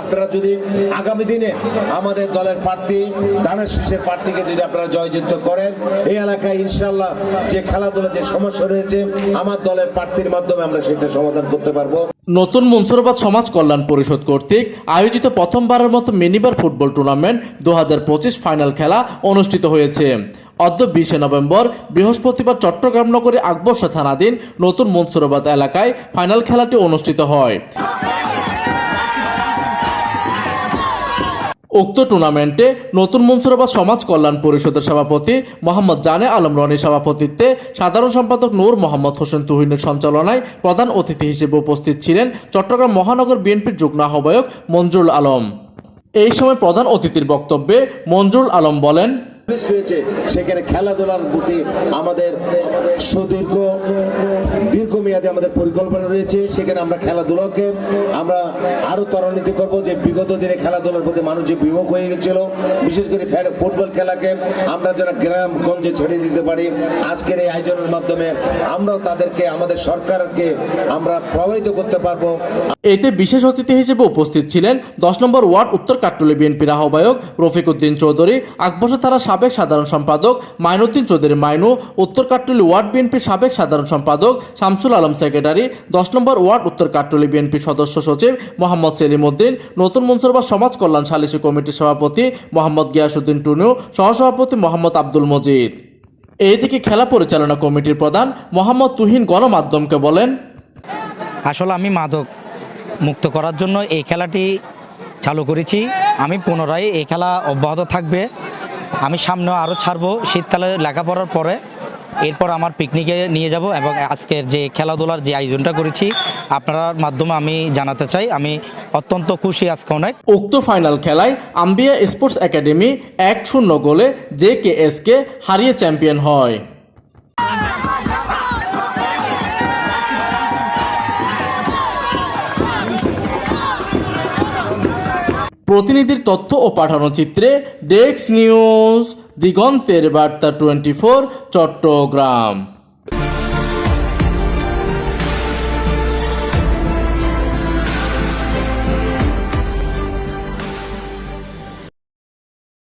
আপনারা যদি আগামী দিনে আমাদের দলের প্রার্থী দানের শীষের প্রার্থীকে যদি আপনারা জয়যুক্ত করেন, এই এলাকায় ইনশাল্লাহ যে খেলাধুলা যে সমস্যা রয়েছে, আমার দলের প্রার্থীর মাধ্যমে আমরা সেটা সমাধান করতে পারব। নতুন মনসুরাবাদ সমাজ কল্যাণ পরিষদ কর্তৃক আয়োজিত প্রথমবারের মতো মিনিবার ফুটবল টুর্নামেন্ট দু হাজার পঁচিশ ফাইনাল খেলা অনুষ্ঠিত হয়েছে। অদ্য বিশে নভেম্বর বৃহস্পতিবার চট্টগ্রাম নগরী আকবর্ষা থানাধীন নতুন মনসুরাবাদ এলাকায় ফাইনাল খেলাটি অনুষ্ঠিত হয়। উক্ত টুর্নামেন্টে নতুন মনসুরাবাদ সমাজ কল্যাণ পরিষদের সভাপতি মোহাম্মদ জানে আলম রনির সভাপতিত্বে সাধারণ সম্পাদক নূর মোহাম্মদ হোসেন তুহিনের সঞ্চালনায় প্রধান অতিথি হিসেবে উপস্থিত ছিলেন চট্টগ্রাম মহানগর বিএনপির যুগ্ম আহ্বায়ক মঞ্জুরুল আলম। এই সময় প্রধান অতিথির বক্তব্যে মঞ্জুরুল আলম বলেন, সেখানে খেলাধুলার প্রতি আমাদের সুদীর্ঘ দীর্ঘমেয়াদী আমাদের পরিকল্পনা রয়েছে, সেখানে আমরা খেলাধুলাকে আমরা আরও ত্বরান্বিত করব। যে বিগত দিনে খেলাধুলার প্রতি মানুষ যে বিমুখ হয়ে গেছিল, বিশেষ করে ফুটবল খেলাকে আমরা যারা গ্রাম গঞ্জে ছেড়ে দিতে পারি। আজকের এই আয়োজনের মাধ্যমে আমরাও তাদেরকে, আমাদের সরকারকে আমরা প্রভাবিত করতে পারব। এতে বিশেষ অতিথি হিসেবে উপস্থিত ছিলেন দশ নম্বর ওয়ার্ড উত্তর কাট্টলি বিএনপির আহ্বায়ক রফিক উদ্দিন চৌধুরী, আকবর থানা সাবেক সাধারণ সম্পাদক মাইনুদ্দিন চৌধুরী মাইনু, উত্তর কাট্টলি ওয়ার্ড বিএনপির সাবেক সাধারণ সম্পাদক শামসুল আলম সেক্রেটারি, দশ নম্বর ওয়ার্ড, উত্তর কাট্টলি বিএনপির সদস্য সচিব মোহাম্মদ সেলিম উদ্দিন নতুন মনসুরবা সমাজ কল্যাণ সালিসি কমিটির সভাপতি মোহাম্মদ গিয়াসুদ্দিন টুনু, সহসভাপতি মোহাম্মদ আব্দুল মজিদ। এইদিকে খেলা পরিচালনা কমিটির প্রধান মোহাম্মদ তুহিন গণমাধ্যমকে বলেন, আসলে আমি মাদক মুক্ত করার জন্য এই খেলাটি চালু করেছি। আমি পুনরায় এই খেলা অব্যাহত থাকবে। আমি সামনেও আরও ছাড়বো। শীতকালে লেখাপড়ার পরে এরপর আমার পিকনিকে নিয়ে যাব এবং আজকের যে খেলাধুলার যে আয়োজনটা করেছি আপনার মাধ্যমে আমি জানাতে চাই, আমি অত্যন্ত খুশি আজকে অনেক। উক্ত ফাইনাল খেলায় আম্বিয়া স্পোর্টস একাডেমি এক শূন্য গোলে জে কে হারিয়ে চ্যাম্পিয়ন হয়। প্রতিনিধির তথ্য ও পাঠানো চিত্রে ডেস্ক নিউজ দিগন্তের বার্তা টোয়েন্টি ফোর চট্টগ্রাম।